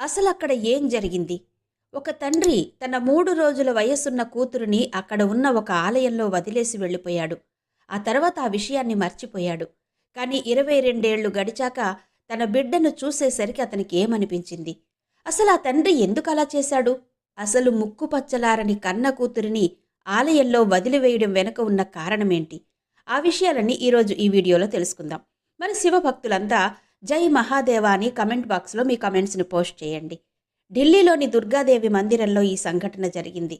అసలు అక్కడ ఏం జరిగింది? ఒక తండ్రి తన మూడు రోజుల వయస్సున్న కూతురుని అక్కడ ఉన్న ఒక ఆలయంలో వదిలేసి వెళ్ళిపోయాడు. ఆ తర్వాత ఆ విషయాన్ని మర్చిపోయాడు. కానీ ఇరవై రెండేళ్ళు గడిచాక తన బిడ్డను చూసేసరికి అతనికి ఏమనిపించింది? అసలు ఆ తండ్రి ఎందుకు అలా చేశాడు? అసలు ముక్కు పచ్చలారని కన్న కూతురిని ఆలయంలో వదిలివేయడం వెనుక ఉన్న కారణమేంటి? ఆ విషయాలన్నీ ఈరోజు ఈ వీడియోలో తెలుసుకుందాం. మరి శివభక్తులంతా జై మహాదేవ అని కమెంట్ బాక్స్లో మీ కమెంట్స్ని పోస్ట్ చేయండి. ఢిల్లీలోని దుర్గాదేవి మందిరంలో ఈ సంఘటన జరిగింది.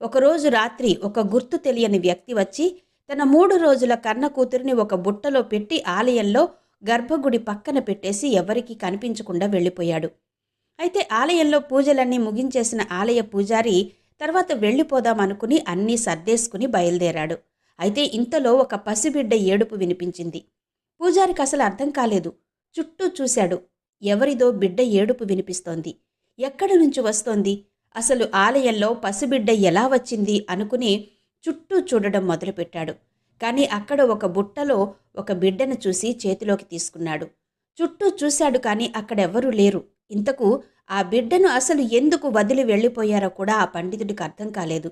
ఒకరోజు రాత్రి ఒక గుర్తు తెలియని వ్యక్తి వచ్చి తన మూడు రోజుల కన్న కూతురిని ఒక బుట్టలో పెట్టి ఆలయంలో గర్భగుడి పక్కన పెట్టేసి ఎవరికీ కనిపించకుండా వెళ్ళిపోయాడు. అయితే ఆలయంలో పూజలన్నీ ముగించేసిన ఆలయ పూజారి తర్వాత వెళ్ళిపోదాం అనుకుని అన్నీ సర్దేసుకుని బయలుదేరాడు. అయితే ఇంతలో ఒక పసిబిడ్డ ఏడుపు వినిపించింది. పూజారికి అసలు అర్థం కాలేదు. చుట్టూ చూశాడు. ఎవరిదో బిడ్డ ఏడుపు వినిపిస్తోంది. ఎక్కడి నుంచి వస్తోంది? అసలు ఆలయంలో పసిబిడ్డ ఎలా వచ్చింది అనుకుని చుట్టూ చూడడం మొదలుపెట్టాడు. కానీ అక్కడ ఒక బుట్టలో ఒక బిడ్డను చూసి చేతిలోకి తీసుకున్నాడు. చుట్టూ చూశాడు కానీ అక్కడెవ్వరూ లేరు. ఇంతకు ఆ బిడ్డను అసలు ఎందుకు వదిలి వెళ్ళిపోయారో కూడా ఆ పండితుడికి అర్థం కాలేదు.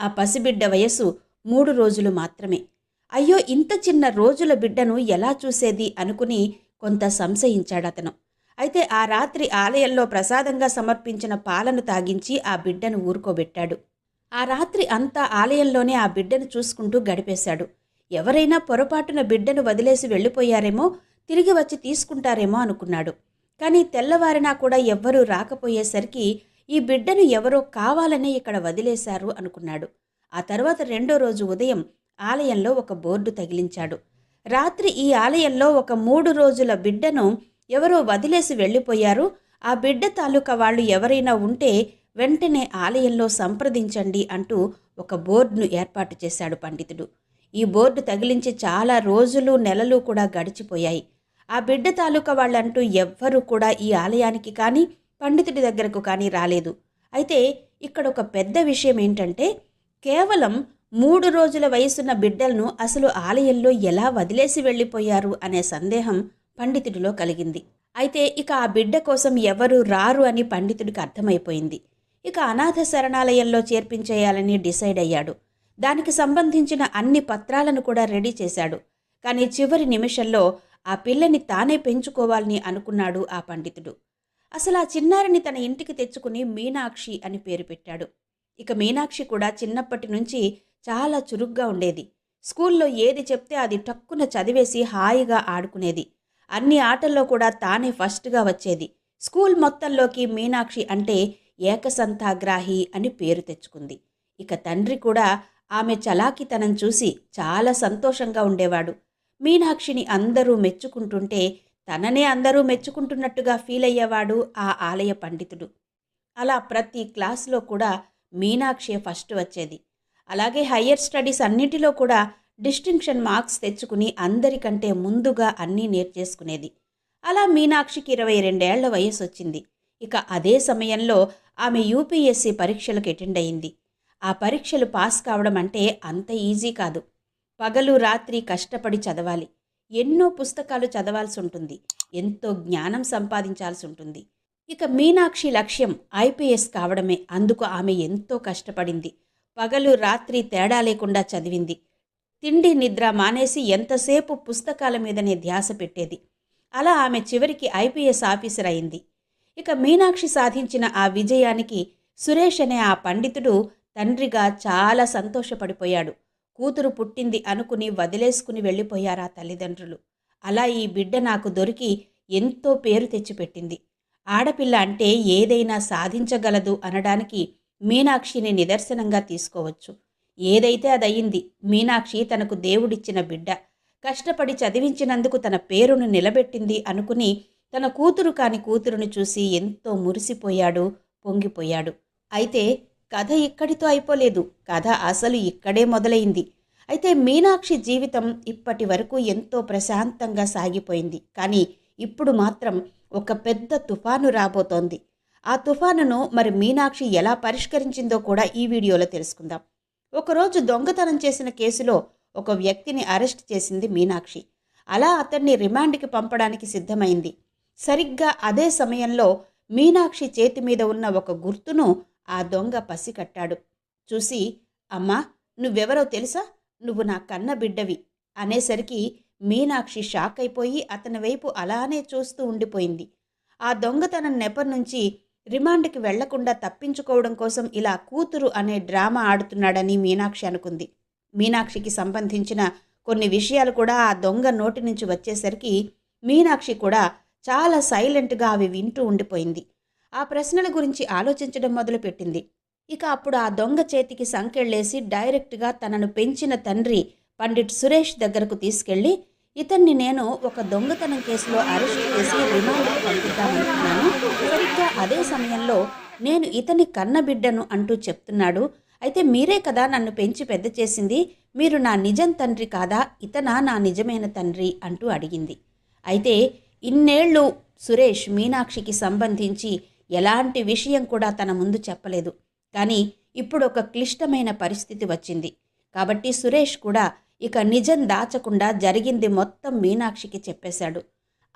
ఆ పసిబిడ్డ వయస్సు మూడు రోజులు మాత్రమే. అయ్యో ఇంత చిన్న రోజుల బిడ్డను ఎలా చూసేది అనుకుని కొంత సంశయించాడతను. అయితే ఆ రాత్రి ఆలయంలో ప్రసాదంగా సమర్పించిన పాలను తాగించి ఆ బిడ్డను ఊరుకోబెట్టాడు. ఆ రాత్రి అంతా ఆలయంలోనే ఆ బిడ్డను చూసుకుంటూ గడిపేశాడు. ఎవరైనా పొరపాటున బిడ్డను వదిలేసి వెళ్ళిపోయారేమో తిరిగి వచ్చి తీసుకుంటారేమో అనుకున్నాడు. కానీ తెల్లవారినా కూడా ఎవ్వరూ రాకపోయేసరికి ఈ బిడ్డను ఎవరో కావాలనే ఇక్కడ వదిలేశారు అనుకున్నాడు. ఆ తర్వాత రెండో రోజు ఉదయం ఆలయంలో ఒక బోర్డు తగిలించాడు. రాత్రి ఈ ఆలయంలో ఒక మూడు రోజుల బిడ్డను ఎవరో వదిలేసి వెళ్ళిపోయారు. ఆ బిడ్డ తాలూకా వాళ్ళు ఎవరైనా ఉంటే వెంటనే ఆలయంలో సంప్రదించండి అంటూ ఒక బోర్డును ఏర్పాటు చేశాడు పండితుడు. ఈ బోర్డు తగిలించి చాలా రోజులు నెలలు కూడా గడిచిపోయాయి. ఆ బిడ్డ తాలూకా వాళ్ళంటూ ఎవ్వరూ కూడా ఈ ఆలయానికి కానీ పండితుడి దగ్గరకు కానీ రాలేదు. అయితే ఇక్కడ ఒక పెద్ద విషయం ఏంటంటే కేవలం మూడు రోజుల వయసున్న బిడ్డలను అసలు ఆలయంలో ఎలా వదిలేసి వెళ్ళిపోయారు అనే సందేహం పండితుడిలో కలిగింది. అయితే ఇక ఆ బిడ్డ కోసం ఎవరు రారు అని పండితుడికి అర్థమైపోయింది. ఇక అనాథ శరణాలయంలో చేర్పించేయాలని డిసైడ్ అయ్యాడు. దానికి సంబంధించిన అన్ని పత్రాలను కూడా రెడీ చేశాడు. కానీ చివరి నిమిషంలో ఆ పిల్లని తానే పెంచుకోవాలని అనుకున్నాడు ఆ పండితుడు. అసలు ఆ చిన్నారిని తన ఇంటికి తెచ్చుకుని మీనాక్షి అని పేరు పెట్టాడు. ఇక మీనాక్షి కూడా చిన్నప్పటి నుంచి చాలా చురుగ్గా ఉండేది. స్కూల్లో ఏది చెప్తే అది టక్కున చదివేసి హాయిగా ఆడుకునేది. అన్ని ఆటల్లో కూడా తానే ఫస్ట్గా వచ్చేది. స్కూల్ మొత్తంలోకి మీనాక్షి అంటే ఏకసంతాగ్రాహి అని పేరు తెచ్చుకుంది. ఇక తండ్రి కూడా ఆమె చలాకితనం చూసి చాలా సంతోషంగా ఉండేవాడు. మీనాక్షిని అందరూ మెచ్చుకుంటుంటే తననే అందరూ మెచ్చుకుంటున్నట్టుగా ఫీల్ అయ్యేవాడు ఆ ఆలయ పండితుడు. అలా ప్రతి క్లాస్లో కూడా మీనాక్షి ఫస్ట్ వచ్చేది. అలాగే హయ్యర్ స్టడీస్ అన్నిటిలో కూడా డిస్టింక్షన్ మార్క్స్ తెచ్చుకుని అందరికంటే ముందుగా అన్నీ నేర్చేసుకునేది. అలా మీనాక్షికి ఇరవై రెండేళ్ళ వయసు వచ్చింది ఇక అదే సమయంలో ఆమె యూపీఎస్సీ పరీక్షలకు అటెండ్ అయింది. ఆ పరీక్షలు పాస్ కావడం అంటే అంత ఈజీ కాదు. పగలు రాత్రి కష్టపడి చదవాలి. ఎన్నో పుస్తకాలు చదవాల్సి ఉంటుంది ఎంతో జ్ఞానం సంపాదించాల్సి ఉంటుంది ఇక మీనాక్షి లక్ష్యం ఐపీఎస్ కావడమే. అందుకు ఆమె ఎంతో కష్టపడింది. పగలు రాత్రి తేడా లేకుండా చదివింది. తిండి నిద్ర మానేసి ఎంతసేపు పుస్తకాల మీదనే ధ్యాస పెట్టేది. అలా ఆమె చివరికి ఐపీఎస్ ఆఫీసర్ అయింది. ఇక మీనాక్షి సాధించిన ఆ విజయానికి సురేష్ అనే ఆ పండితుడు తండ్రిగా చాలా సంతోషపడిపోయాడు. కూతురు పుట్టింది అనుకుని వదిలేసుకుని వెళ్ళిపోయారా తల్లిదండ్రులు. అలా ఈ బిడ్డ నాకు దొరికి ఎంతో పేరు తెచ్చిపెట్టింది. ఆడపిల్ల అంటే ఏదైనా సాధించగలదు అనడానికి మీనాక్షిని నిదర్శనంగా తీసుకోవచ్చు. ఏదైతే అదయ్యింది మీనాక్షి తనకు దేవుడిచ్చిన బిడ్డ. కష్టపడి చదివించినందుకు తన పేరును నిలబెట్టింది అనుకుని తన కూతురు కాని కూతురుని చూసి ఎంతో మురిసిపోయాడు పొంగిపోయాడు. అయితే కథ ఇక్కడితో అయిపోలేదు. కథ అసలు ఇక్కడే మొదలైంది. అయితే మీనాక్షి జీవితం ఇప్పటి వరకు ఎంతో ప్రశాంతంగా సాగిపోయింది. కానీ ఇప్పుడు మాత్రం ఒక పెద్ద తుఫాను రాబోతోంది. ఆ తుఫానును మరి మీనాక్షి ఎలా పరిష్కరించిందో కూడా ఈ వీడియోలో తెలుసుకుందాం. ఒకరోజు దొంగతనం చేసిన కేసులో ఒక వ్యక్తిని అరెస్ట్ చేసింది మీనాక్షి. అలా అతన్ని రిమాండ్కి పంపడానికి సిద్ధమైంది. సరిగ్గా అదే సమయంలో మీనాక్షి చేతి మీద ఉన్న ఒక గుర్తును ఆ దొంగ పసికట్టాడు. చూసి అమ్మా నువ్వెవరో తెలుసా? నువ్వు నా కన్న బిడ్డవి. అనేసరికి మీనాక్షి షాక్ అయిపోయి అతని వైపు అలానే చూస్తూ ఉండిపోయింది. ఆ దొంగతనం నెపర్ నుంచి రిమాండ్కి వెళ్ళకుండా తప్పించుకోవడం కోసం ఇలా కూతురు అనే డ్రామా ఆడుతున్నాడని మీనాక్షి అనుకుంది. మీనాక్షికి సంబంధించిన కొన్ని విషయాలు కూడా ఆ దొంగ నోటి నుంచి వచ్చేసరికి మీనాక్షి కూడా చాలా సైలెంట్గా అవి వింటూ ఉండిపోయింది. ఆ ప్రశ్నల గురించి ఆలోచించడం మొదలుపెట్టింది. ఇక అప్పుడు ఆ దొంగ చేతికి సంకెళ్ళేసి డైరెక్ట్గా తనను పెంచిన తండ్రి పండిట్ సురేష్ దగ్గరకు తీసుకెళ్ళి ఇతన్ని నేను ఒక దొంగతనం కేసులో అరెస్ట్ చేసి రిమాండ్కు పంపిద్దామనుకున్నాను. సరిగ్గా అదే సమయంలో నేను ఇతని కన్నబిడ్డను అంటూ చెప్తున్నాడు. అయితే మీరే కదా నన్ను పెంచి పెద్ద చేసింది. మీరు నా నిజం తండ్రి కాదా? ఇతనా నా నిజమైన తండ్రి? అంటూ అడిగింది. అయితే ఇన్నేళ్ళు సురేష్ మీనాక్షికి సంబంధించి ఎలాంటి విషయం కూడా తన ముందు చెప్పలేదు. కానీ ఇప్పుడు ఒక క్లిష్టమైన పరిస్థితి వచ్చింది. కాబట్టి సురేష్ కూడా ఇక నిజం దాచకుండా జరిగింది మొత్తం మీనాక్షికి చెప్పేశాడు.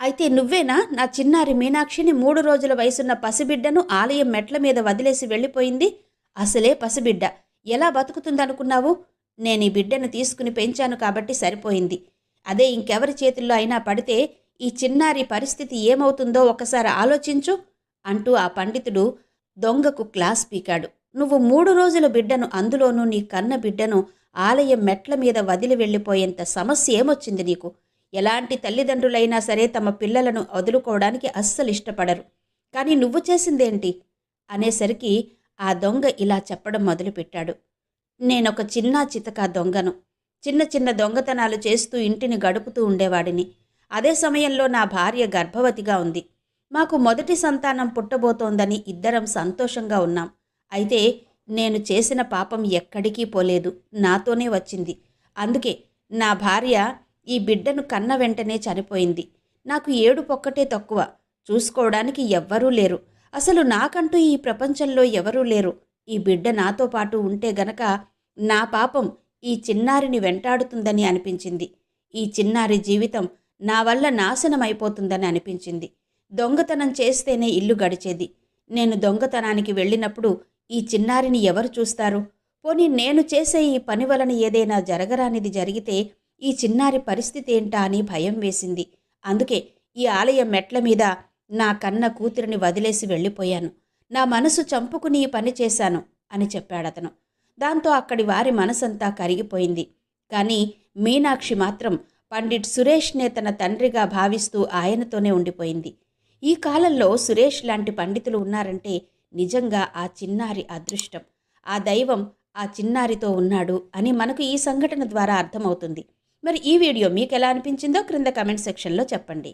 అయితే నువ్వేనా? నా చిన్నారి మీనాక్షిని మూడు రోజుల వయసున్న పసిబిడ్డను ఆలయం మెట్ల మీద వదిలేసి వెళ్ళిపోయింది? అసలే పసిబిడ్డ. ఎలా బతుకుతుందనుకున్నావు? నేను ఈ బిడ్డను తీసుకుని పెంచాను కాబట్టి సరిపోయింది. అదే ఇంకెవరి చేతుల్లో అయినా పడితే ఈ చిన్నారి పరిస్థితి ఏమవుతుందో ఒకసారి ఆలోచించు అంటూ ఆ పండితుడు దొంగకు క్లాస్ పీకాడు. నువ్వు మూడు రోజుల బిడ్డను అందులోనూ నీ కన్న బిడ్డను ఆలయం మెట్ల మీద వదిలి వెళ్ళిపోయేంత సమస్య ఏమొచ్చింది నీకు? ఎలాంటి తల్లిదండ్రులైనా సరే తమ పిల్లలను వదులుకోవడానికి అస్సలు ఇష్టపడరు. కానీ నువ్వు చేసిందేంటి? అనేసరికి ఆ దొంగ ఇలా చెప్పడం మొదలుపెట్టాడు. నేనొక చిన్న చితక దొంగను. చిన్న చిన్న దొంగతనాలు చేస్తూ ఇంటిని గడుపుతూ ఉండేవాడిని. అదే సమయంలో నా భార్య గర్భవతిగా ఉంది. మాకు మొదటి సంతానం పుట్టబోతోందని ఇద్దరం సంతోషంగా ఉన్నాం. అయితే నేను చేసిన పాపం ఎక్కడికి పోలేదు. నాతోనే వచ్చింది. అందుకే నా భార్య ఈ బిడ్డను కన్న వెంటనే చనిపోయింది. నాకు ఏడు పొక్కటే తక్కువ. చూసుకోవడానికి ఎవ్వరూ లేరు. అసలు నాకంటూ ఈ ప్రపంచంలో ఎవరూ లేరు. ఈ బిడ్డ నాతో పాటు ఉంటే గనక నా పాపం ఈ చిన్నారిని వెంటాడుతుందని అనిపించింది. ఈ చిన్నారి జీవితం నా వల్ల నాశనమైపోతుందని అనిపించింది. దొంగతనం చేస్తేనే ఇల్లు గడిచేది. నేను దొంగతనానికి వెళ్ళినప్పుడు ఈ చిన్నారిని ఎవరు చూస్తారు? పోనీ నేను చేసే ఈ పని వలన ఏదైనా జరగరానిది జరిగితే ఈ చిన్నారి పరిస్థితి ఏంటా అని భయం వేసింది. అందుకే ఈ ఆలయం మెట్ల మీద నా కన్న కూతురిని వదిలేసి వెళ్ళిపోయాను. నా మనసు చంపుకుని ఈ పని చేశాను అని చెప్పాడతను. దాంతో అక్కడి వారి మనసంతా కరిగిపోయింది. కానీ మీనాక్షి మాత్రం పండిట్ సురేష్నే తన తండ్రిగా భావిస్తూ ఆయనతోనే ఉండిపోయింది. ఈ కాలంలో సురేష్ లాంటి పండితులు ఉన్నారంటే నిజంగా ఆ చిన్నారి అదృష్టం. ఆ దైవం ఆ చిన్నారితో ఉన్నాడు అని మనకు ఈ సంఘటన ద్వారా అర్థమవుతుంది. మరి ఈ వీడియో మీకు ఎలా అనిపించిందో క్రింద కమెంట్ సెక్షన్లో చెప్పండి.